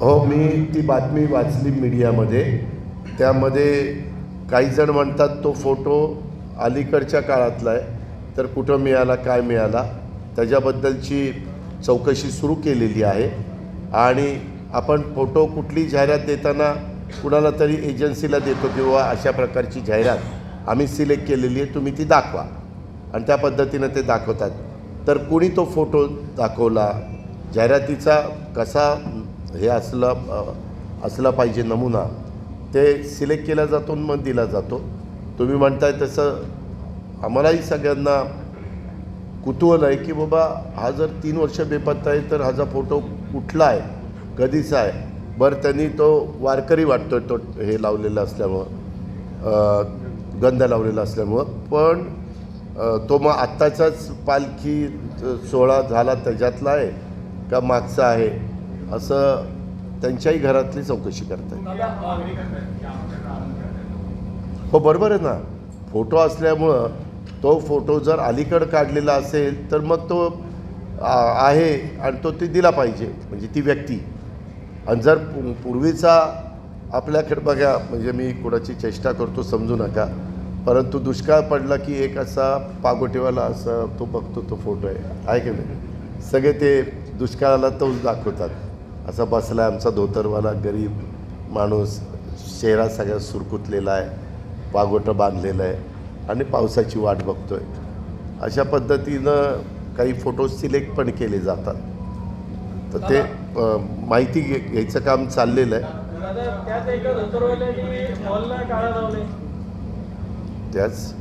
हो मी ती बातमी वाचली मीडियामध्ये. त्यामध्ये काही जण म्हणतात तो फोटो अलीकडच्या काळातला आहे तर कुठं मिळाला काय मिळाला त्याच्याबद्दलची चौकशी सुरू केलेली आहे. आणि आपण फोटो कुठली जाहिरात देताना कुणाला तरी एजन्सीला देतो किंवा अशा प्रकारची जाहिरात आम्ही सिलेक्ट केलेली आहे तुम्ही ती दाखवा. आणि त्या पद्धतीनं ते दाखवतात. तर कुणी तो फोटो दाखवला जाहिरातीचा कसा हे असला असला पाहिजे नमुना. ते सिलेक्ट केला जातो आणि मग दिला जातो. तुम्ही म्हणताय तसं आम्हालाही सगळ्यांना कुतूहल आहे की बाबा हा जर तीन वर्ष बेपत्ता आहे तर हाचा फोटो कुठला आहे कधीचा आहे? बरं त्यांनी तो वारकरी वाटतो तो हे लावलेलं असल्यामुळं गंध लावलेला असल्यामुळं. पण तो मग आत्ताचाच पालखी सोहळा झाला त्याच्यातला आहे का मागचा आहे? असं त्यांच्याही घरातली चौकशी करताय हो बरोबर आहे ना. फोटो असल्यामुळं तो फोटो जर अलीकडं काढलेला असेल तर मग तो आहे आणि तो ती दिला पाहिजे म्हणजे ती व्यक्ती. आणि जर पूर्वीचा आपल्याकडे बघा म्हणजे मी कुणाची चेष्टा करतो समजू नका. परंतु दुष्काळ पडला की एक असा पागोटेवाला असा तो बघतो तो फोटो आहे. आहे की नाही? सगळे ते दुष्काळाला तोच दाखवतात. असा बसला आहे आमचा धोतरवाला गरीब माणूस चेहरा सगळ्या सुरकुतलेला आहे पागोटं बांधलेलं आहे आणि पावसाची वाट बघतोय. अशा पद्धतीनं काही फोटो सिलेक्ट पण केले जातात. तर ते माहिती घे घ्यायचं काम चाललेलं आहे. त्याच